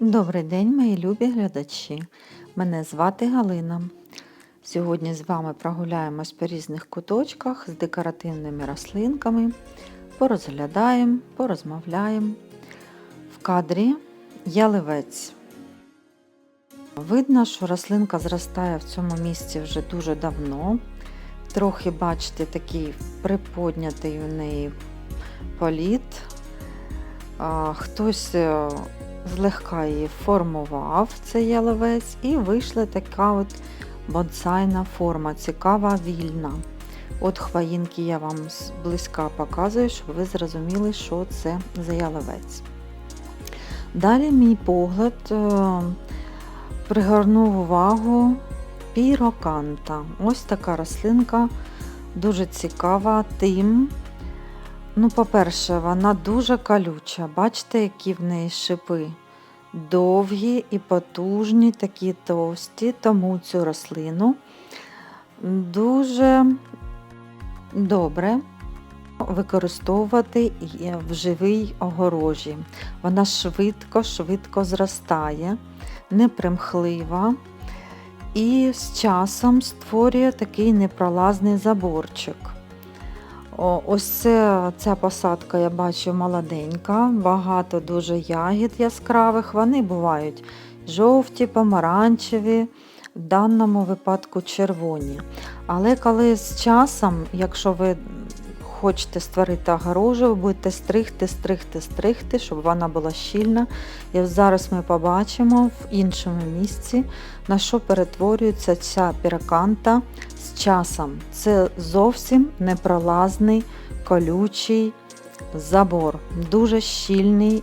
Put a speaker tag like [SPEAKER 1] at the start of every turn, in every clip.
[SPEAKER 1] Добрий день, мої любі глядачі. Мене звати Галина. Сьогодні з вами прогуляємось по різних куточках з декоративними рослинками, порозглядаємо, порозмовляємо. В кадрі яливець. Видно, що рослинка зростає в цьому місці вже дуже давно. Трохи, бачите, такий приподнятий у неї політ. Хтось е, злегка її формував цей яловець, і вийшла така от бонсайна форма, цікава, вільна. От хваїнки я вам зблизька показую, щоб ви зрозуміли, що це за яловець. Далі мій погляд е, пригорнув увагу піроканта. Ось така рослинка дуже цікава тим. Ну, по-перше, вона дуже колюча. Бачите, які в неї шипи? Довгі і потужні, такі товсті, тому цю рослину дуже добре використовувати в живій огорожі. Вона швидко-швидко зростає, непримхлива і з часом створює такий непролазний заборчик. Ось це, ця посадка, я бачу, молоденька, багато дуже ягід яскравих. Вони бувають жовті, помаранчеві, в даному випадку червоні. Але коли з часом, якщо ви хочете створити огорожу, ви будете стригти, стригти, стригти, щоб вона була щільна. І зараз ми побачимо в іншому місці, на що перетворюється ця піраканта з часом. Це зовсім непролазний, колючий забор, дуже щільний,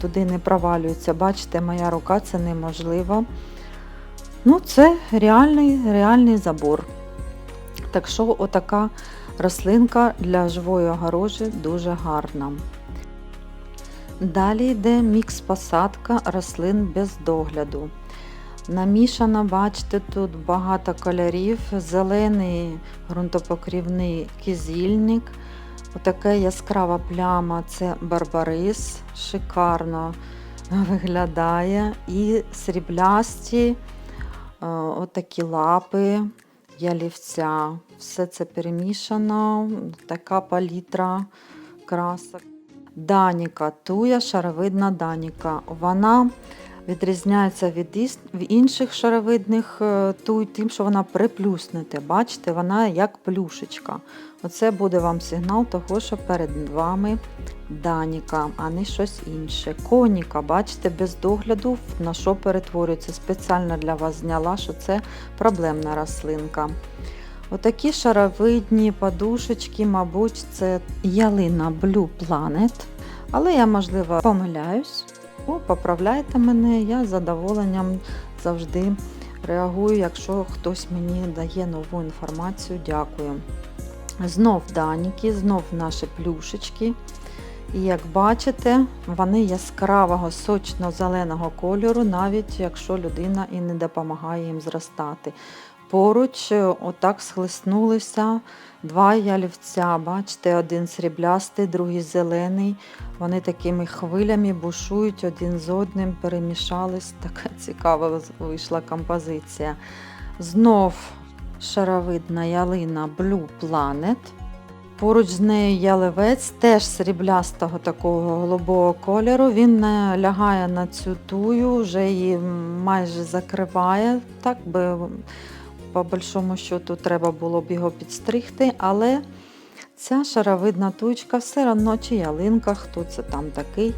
[SPEAKER 1] туди не провалюється. Бачите, моя рука це неможливо. Ну, це реальний, реальний забор. Так що, отака рослинка для живої огорожі дуже гарна. Далі йде мікс-посадка рослин без догляду. Намішано, бачите, тут багато кольорів, зелений ґрунтопокрівний кизільник. Отака яскрава пляма це барбарис, шикарно виглядає. І сріблясті е, отакі лапи ялівця. Все це перемішано, така палітра красок. Даніка, туя шаровидна даніка. Вона відрізняється від інших шаровидних е, туй, тим, що вона приплюснута. Бачите, вона як плюшечка. Оце буде вам сигнал того, що перед вами даніка, а не щось інше. Коніка, бачите, без догляду, на що перетворюється. Спеціально для вас зняла, що це проблемна рослинка. Отакі шаровидні подушечки, мабуть, це ялина Blue Planet. Але я, можливо, помиляюсь. О, поправляйте мене, я з задоволенням завжди реагую, якщо хтось мені дає нову інформацію. Дякую. Знов даніки, знов наші плюшечки. І як бачите, вони яскравого сочно-зеленого кольору, навіть якщо людина і не допомагає їм зростати. Поруч е, отак схлеснулися два ялівця. Бачите, один сріблястий, другий зелений. Вони такими хвилями бушують один з одним, перемішались. Така цікава вийшла композиція. Знов шаровидна ялина Blue Planet. Поруч з нею ялевець, теж сріблястого такого голубого кольору. Він лягає на цю тую, вже її майже закриває. Так би, по большому счету, треба було б його підстригти, але ця шаровидна туйка все одно чи ялинка, хто це там такий.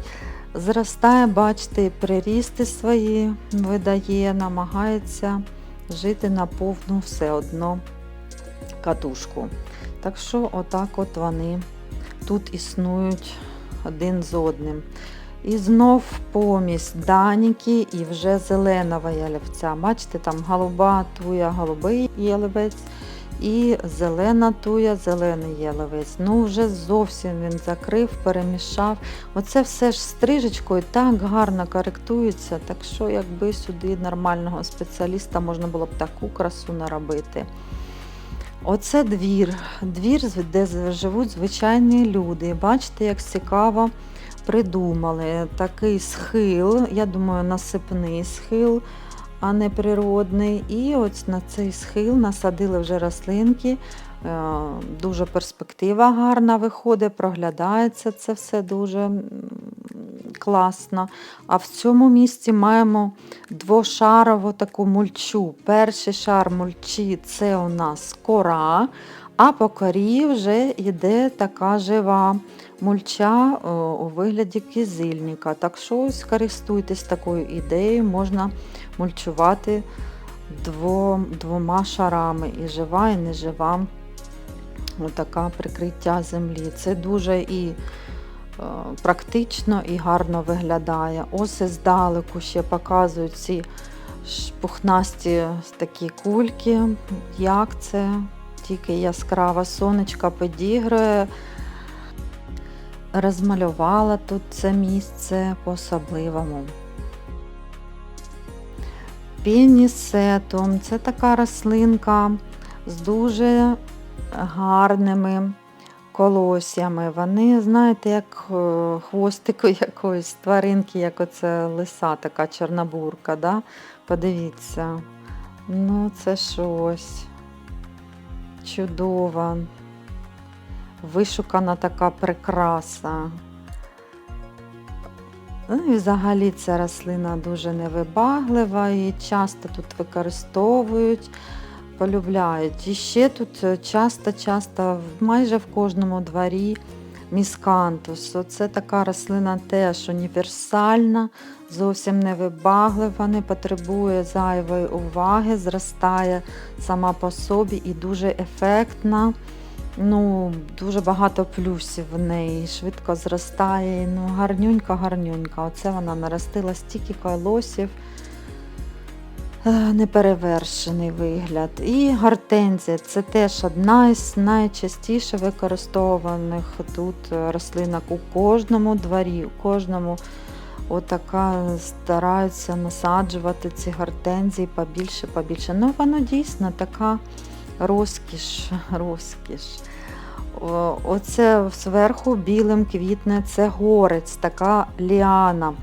[SPEAKER 1] Зростає, бачите, прирісти свої видає, намагається жити на повну все одно катушку. Так що, отак от вони тут існують один з одним. І знов помість даніки і вже зеленого ялівця. Бачите, там голуба туя, голубий ялівець і зелена туя, зелений ялівець. Ну, вже зовсім він закрив, перемішав. Оце все ж стрижечкою так гарно коректується, так що, якби сюди нормального спеціаліста можна було б таку красу наробити. Оце двір, двір, де живуть звичайні люди. Бачите, як цікаво придумали такий схил, я думаю, насипний схил, а не природний. І ось на цей схил насадили вже рослинки. Е, Дуже перспектива гарна виходить, проглядається це все дуже класно. А в цьому місці маємо двошарову таку мульчу. Перший шар мульчі це у нас кора, а по корі вже йде така жива мульча у вигляді кизильника. Так що ось користуйтесь такою ідеєю, можна мульчувати двома шарами, і жива, і нежива така прикриття землі. Це дуже і е, практично і гарно виглядає. Ось здалеку ще показують ці пухнасті такі кульки. Як це? Тільки яскрава сонечка підігрує. Розмалювала тут це місце по-особливому. Пінісетум це така рослинка з дуже гарними колосями. Вони, знаєте, як е, хвостику якоїсь тваринки, як оце лиса, така чорнобурка. Да? Подивіться. Ну, це щось. Чудова, вишукана така прикраса. Ну і взагалі ця рослина дуже невибаглива і часто тут використовують, полюбляють. І ще тут часто-часто, майже в кожному дворі міскантус. Це така рослина теж універсальна, зовсім невибаглива, не потребує зайвої уваги, зростає сама по собі і дуже ефектна. Ну, дуже багато плюсів в неї, швидко зростає, ну, гарнюнька, гарнюнька. Оце вона наростила стільки колосів. Е, Неперевершений вигляд. І гортензія це теж одна із найчастіше використовуваних тут рослинок у кожному дворі, у кожному отака стараються насаджувати ці гортензії побільше, побільше. Ну, воно дійсно така розкіш, розкіш. Оце зверху білим квітне, це горець, така ліана.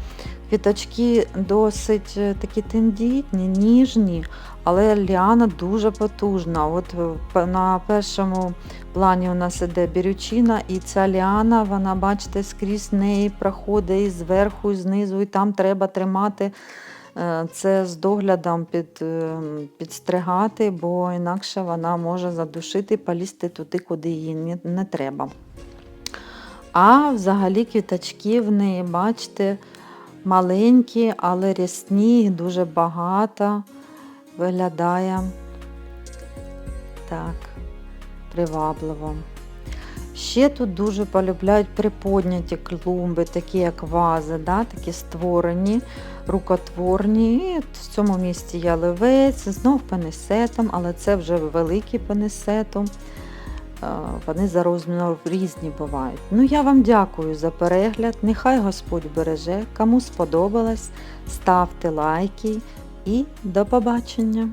[SPEAKER 1] Квіточки досить е, такі тендітні, ніжні, але ліана дуже потужна. От е, на першому плані у нас іде бірючина, і ця ліана, вона, бачите, скрізь неї проходить і зверху, і знизу, і там треба тримати е, це з доглядом під, підстригати, бо інакше вона може задушити, полізти туди, куди не, не треба. А взагалі квіточки в неї, бачите, маленькі, але рясні, їх дуже багато. Виглядає так, привабливо. Ще тут дуже полюбляють приподняті клумби, такі як вази, да, такі створені, рукотворні. І в цьому місці яливець, знов пенесетом, але це вже великий пенесетом. Е, Вони за розміром різні бувають. Ну, я вам дякую за перегляд. Нехай Господь береже. Кому сподобалось, ставте лайки і до побачення!